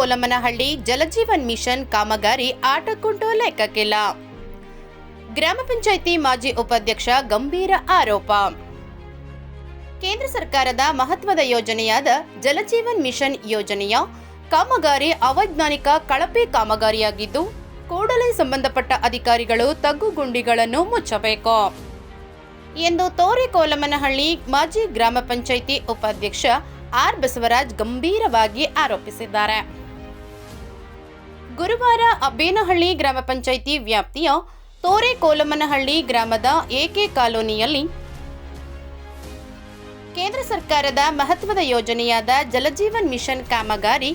ತೋರೆ ಕೋಲಮ್ಮನಹಳ್ಳಿ ಜಲಜೀವನ್ ಮಿಷನ್ ಕಾಮಗಾರಿ ಆಟಕ್ಕುಂಟು ಲೆಕ್ಕಕ್ಕಿಲ್ಲ. ಗ್ರಾಮ ಪಂಚಾಯಿತಿ ಮಾಜಿ ಉಪಾಧ್ಯಕ್ಷ ಗಂಭೀರ ಆರೋಪ. ಕೇಂದ್ರ ಸರ್ಕಾರದ ಮಹತ್ವದ ಯೋಜನೆಯಾದ ಜಲಜೀವನ್ ಮಿಷನ್ ಯೋಜನೆಯ ಕಾಮಗಾರಿ ಅವೈಜ್ಞಾನಿಕ ಕಳಪೆ ಕಾಮಗಾರಿಯಾಗಿದ್ದು, ಕೂಡಲೇ ಸಂಬಂಧಪಟ್ಟ ಅಧಿಕಾರಿಗಳು ತಗ್ಗುಗುಂಡಿಗಳನ್ನು ಮುಚ್ಚಬೇಕು. ಎಂದು ತೋರೆ ಕೋಲಮನಹಳ್ಳಿ ಮಾಜಿ ಗ್ರಾಮ ಪಂಚಾಯಿತಿ ಉಪಾಧ್ಯಕ್ಷ ಆರ್ ಬಸವರಾಜ್ ಗಂಭೀರವಾಗಿ ಆರೋಪಿಸಿದ್ದಾರೆ. ಗುರುವಾರ ಅಬ್ಬೇನಹಳ್ಳಿ ಗ್ರಾಮ ಪಂಚಾಯಿತಿ ವ್ಯಾಪ್ತಿಯ ತೋರೆ ಕೋಲಮನಹಳ್ಳಿ ಗ್ರಾಮದ ಎಕೆ ಕಾಲೋನಿಯಲ್ಲಿ ಕೇಂದ್ರ ಸರ್ಕಾರದ ಮಹತ್ವದ ಯೋಜನೆಯಾದ ಜಲಜೀವನ್ ಮಿಷನ್ ಕಾಮಗಾರಿ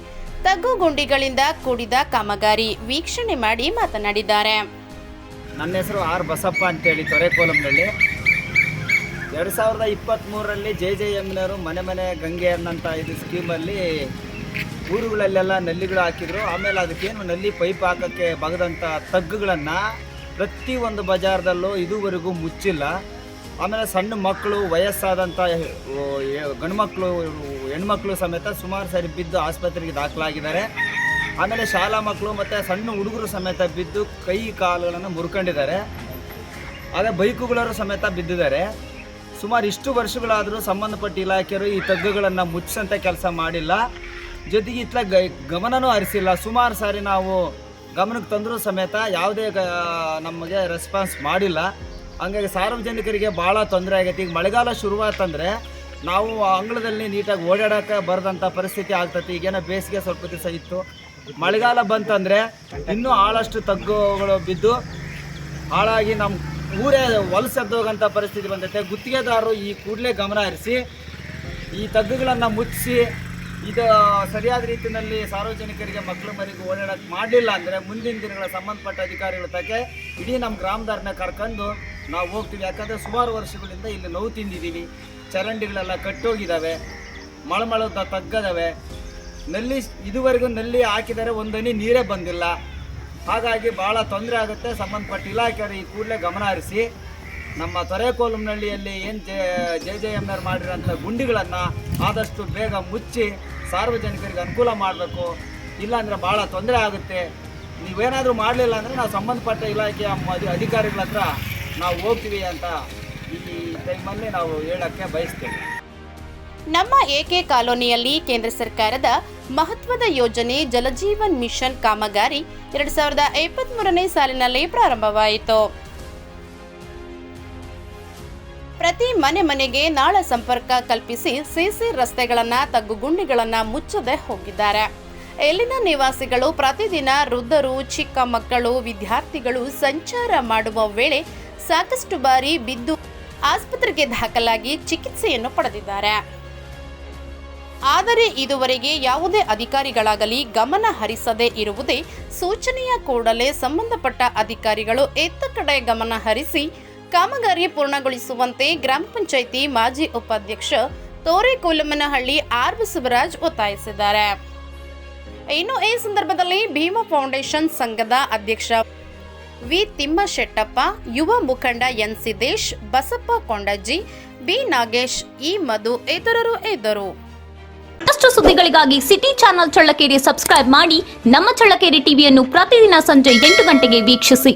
ತಗ್ಗು ಗುಂಡಿಗಳಿಂದ ಕೂಡಿದ ಕಾಮಗಾರಿ ವೀಕ್ಷಣೆ ಮಾಡಿ ಮಾತನಾಡಿದ್ದಾರೆ. ನನ್ನ ಹೆಸರು ಆರ್ ಬಸಪ್ಪ ಅಂತೇಳಿ, ತೊರೆಕೋಲಂನಲ್ಲಿ. ಎರಡು ಸಾವಿರದ ಇಪ್ಪತ್ತ್ಮೂರರಲ್ಲಿ ಜೆ ಜೆ ಎಮ್ನವರು ಮನೆ ಮನೆ ಗಂಗೆ ಅನ್ನಂಥ ಇದು ಸ್ಕೀಮಲ್ಲಿ ಊರುಗಳಲ್ಲೆಲ್ಲ ನಲ್ಲಿಗಳು ಹಾಕಿದ್ರು. ಆಮೇಲೆ ಅದಕ್ಕೇನು ನಲ್ಲಿ ಪೈಪ್ ಹಾಕೋಕ್ಕೆ ಬಗದಂಥ ತಗ್ಗುಗಳನ್ನು ಒಂದು ಬಜಾರ್ದಲ್ಲೂ ಇದುವರೆಗೂ ಮುಚ್ಚಿಲ್ಲ. ಆಮೇಲೆ ಸಣ್ಣ ಮಕ್ಕಳು ವಯಸ್ಸಾದಂಥ ಗಂಡು ಮಕ್ಕಳು ಹೆಣ್ಮಕ್ಳು ಸಮೇತ ಸುಮಾರು ಸಾರಿ ಬಿದ್ದು ಆಸ್ಪತ್ರೆಗೆ ದಾಖಲಾಗಿದ್ದಾರೆ. ಆಮೇಲೆ ಶಾಲಾ ಮಕ್ಕಳು ಮತ್ತು ಸಣ್ಣ ಹುಡುಗರು ಸಮೇತ ಬಿದ್ದು ಕೈ, ಕಾಲುಗಳನ್ನು ಮುರ್ಕೊಂಡಿದ್ದಾರೆ. ಅದೇ ಬೈಕುಗಳವರು ಸಮೇತ ಬಿದ್ದಿದ್ದಾರೆ. ಸುಮಾರು ಇಷ್ಟು ವರ್ಷಗಳಾದರೂ ಸಂಬಂಧಪಟ್ಟ ಇಲಾಖೆಯರು ಈ ತಗ್ಗುಗಳನ್ನು ಮುಚ್ಚಂತ ಕೆಲಸ ಮಾಡಿಲ್ಲ. ಜೊತೆಗೆ ಇತ್ಲ ಗ ಗಮನನೂ ಹರಿಸಿಲ್ಲ. ಸುಮಾರು ಸಾರಿ ನಾವು ಗಮನಕ್ಕೆ ತಂದರೂ ಸಮೇತ ಯಾವುದೇ ಗ ನಮಗೆ ರೆಸ್ಪಾನ್ಸ್ ಮಾಡಿಲ್ಲ. ಹಂಗಾಗಿ ಸಾರ್ವಜನಿಕರಿಗೆ ಭಾಳ ತೊಂದರೆ ಆಗೈತೆ. ಈಗ ಮಳೆಗಾಲ ಶುರುವಾತಂದರೆ ನಾವು ಅಂಗಳದಲ್ಲಿ ನೀಟಾಗಿ ಓಡಾಡೋಕೆ ಬರದಂಥ ಪರಿಸ್ಥಿತಿ ಆಗ್ತತಿ. ಈಗೇನೋ ಬೇಸಿಗೆ ಸ್ವಲ್ಪ ದಿವಸ ಇತ್ತು. ಮಳೆಗಾಲ ಬಂತಂದರೆ ಇನ್ನೂ ಆಳಷ್ಟು ತಗ್ಗುಗಳು ಬಿದ್ದು ಹಾಳಾಗಿ ನಮ್ಮ ಊರೇ ಹೊಲಸೆದ್ದೋಗಂಥ ಪರಿಸ್ಥಿತಿ ಬಂದೈತೆ ಗುತ್ತಿಗೆದಾರರು ಈ ಕೂಡಲೇ ಗಮನ ಹರಿಸಿ ಈ ತಗ್ಗುಗಳನ್ನು ಮುಚ್ಚಿಸಿ ಇದು ಸರಿಯಾದ ರೀತಿಯಲ್ಲಿ ಸಾರ್ವಜನಿಕರಿಗೆ ಮಕ್ಕಳು ಮರಿಗೂ ಓಡಾಡಕ್ಕೆ ಮಾಡಲಿಲ್ಲ ಅಂದರೆ ಮುಂದಿನ ದಿನಗಳ ಸಂಬಂಧಪಟ್ಟ ಅಧಿಕಾರಿಗಳ ತಕ್ಕೆ ಇಡೀ ನಮ್ಮ ಗ್ರಾಮದಾರನ್ನ ಕರ್ಕೊಂಡು ನಾವು ಹೋಗ್ತೀವಿ. ಯಾಕಂದರೆ ಸುಮಾರು ವರ್ಷಗಳಿಂದ ಇಲ್ಲಿ ನೋವು ತಿಂದಿದ್ದೀವಿ ಚರಂಡಿಗಳೆಲ್ಲ ಕಟ್ಟೋಗಿದ್ದಾವೆ ಮಳಮಳ ತಗ್ಗದವೆ. ನಲ್ಲಿ ಇದುವರೆಗೂ ನಲ್ಲಿ ಹಾಕಿದರೆ ಒಂದನಿ ನೀರೇ ಬಂದಿಲ್ಲ. ಹಾಗಾಗಿ ಭಾಳ ತೊಂದರೆ ಆಗುತ್ತೆ. ಸಂಬಂಧಪಟ್ಟ ಇಲಾಖೆಯವರು ಈ ಕೂಡಲೇ ಗಮನ ಹರಿಸಿ. ನಮ್ಮ ತೊರೆಕೋಲಂನಹಳ್ಳಿಯಲ್ಲಿ ಏನು ಜೆ ಜೆ ಜೆ ಎಮ್ನರ್ ಮಾಡಿರೋಂಥ ಗುಂಡಿಗಳನ್ನು ಆದಷ್ಟು ಬೇಗ ಮುಚ್ಚಿ ಸಾರ್ವಜನಿಕರಿಗೆ ಅನುಕೂಲ ಮಾಡಬೇಕು. ಇಲ್ಲಾಂದರೆ ಭಾಳ ತೊಂದರೆ ಆಗುತ್ತೆ. ನೀವೇನಾದರೂ ಮಾಡಲಿಲ್ಲ ಅಂದರೆ ನಾವು ಸಂಬಂಧಪಟ್ಟ ಇಲಾಖೆಯ ಅಧಿ- ಅಧಿಕಾರಿಗಳ ಹತ್ರ ನಾವು ಹೋಗ್ತೀವಿ ಅಂತ ಈ ಟೈಮಲ್ಲಿ ನಾವು ಹೇಳೋಕ್ಕೆ ಬಯಸ್ತೇವೆ. ನಮ್ಮ ಎಕೆ ಕಾಲೋನಿಯಲ್ಲಿ ಕೇಂದ್ರ ಸರ್ಕಾರದ ಮಹತ್ವದ ಯೋಜನೆ ಜಲಜೀವನ್ ಮಿಷನ್ ಕಾಮಗಾರಿ ಎರಡ್ ಸಾವಿರದ ಇಪ್ಪತ್ಮೂರನೇ ಸಾಲಿನಲ್ಲಿ ಪ್ರಾರಂಭವಾಯಿತು. ಪ್ರತಿ ಮನೆ ಮನೆಗೆ ನಾಳ ಸಂಪರ್ಕ ಕಲ್ಪಿಸಿ ಸಿಸಿ ರಸ್ತೆಗಳನ್ನ ತಗ್ಗುಗುಂಡಿಗಳನ್ನ ಮುಚ್ಚದೆ ಹೋಗಿದ್ದಾರೆ. ಇಲ್ಲಿನ ನಿವಾಸಿಗಳು ಪ್ರತಿದಿನ ವೃದ್ಧರು, ಚಿಕ್ಕ ಮಕ್ಕಳು, ವಿದ್ಯಾರ್ಥಿಗಳು ಸಂಚಾರ ಮಾಡುವ ವೇಳೆ ಸಾಕಷ್ಟು ಬಾರಿ ಬಿದ್ದು ಆಸ್ಪತ್ರೆಗೆ ದಾಖಲಾಗಿ ಚಿಕಿತ್ಸೆಯನ್ನು ಪಡೆದಿದ್ದಾರೆ. ಆದರೆ ಇದುವರೆಗೆ ಯಾವುದೇ ಅಧಿಕಾರಿಗಳಾಗಲಿ ಗಮನ ಹರಿಸದೇ ಇರುವುದೇ ಸೂಚನೆಯ ಕೂಡಲೇ ಸಂಬಂಧಪಟ್ಟ ಅಧಿಕಾರಿಗಳು ಎತ್ತ ಕಡೆ ಗಮನ ಹರಿಸಿ ಕಾಮಗಾರಿ ಪೂರ್ಣಗೊಳಿಸುವಂತೆ ಗ್ರಾಮ ಪಂಚಾಯಿತಿ ಮಾಜಿ ಉಪಾಧ್ಯಕ್ಷ ತೋರೆ ಕೋಲಮ್ಮನಹಳ್ಳಿ ಆರ್ ಬಸವರಾಜ್ ಒತ್ತಾಯಿಸಿದ್ದಾರೆ. ಇನ್ನು ಈ ಸಂದರ್ಭದಲ್ಲಿ ಭೀಮಾ ಫೌಂಡೇಶನ್ ಸಂಘದ ಅಧ್ಯಕ್ಷ ವಿ ತಿಮ್ಮಶೆಟ್ಟಪ್ಪ, ಯುವ ಮುಖಂಡ N Siddesh, Basappa Kondajji, B Nagesh, E Madhu ಇತರರು ಇದ್ದರು. ಮತ್ತಷ್ಟು ಸುದ್ದಿಗಳಿಗಾಗಿ ಸಿಟಿ ಚಾನೆಲ್ ಚಳ್ಳಕೆರೆ ಸಬ್ಸ್ಕ್ರೈಬ್ ಮಾಡಿ ನಮ್ಮ ಚಳ್ಳಕೆರೆ ಟಿವಿಯನ್ನು ಪ್ರತಿದಿನ ಸಂಜೆ ಎಂಟು ಗಂಟೆಗೆ ವೀಕ್ಷಿಸಿ.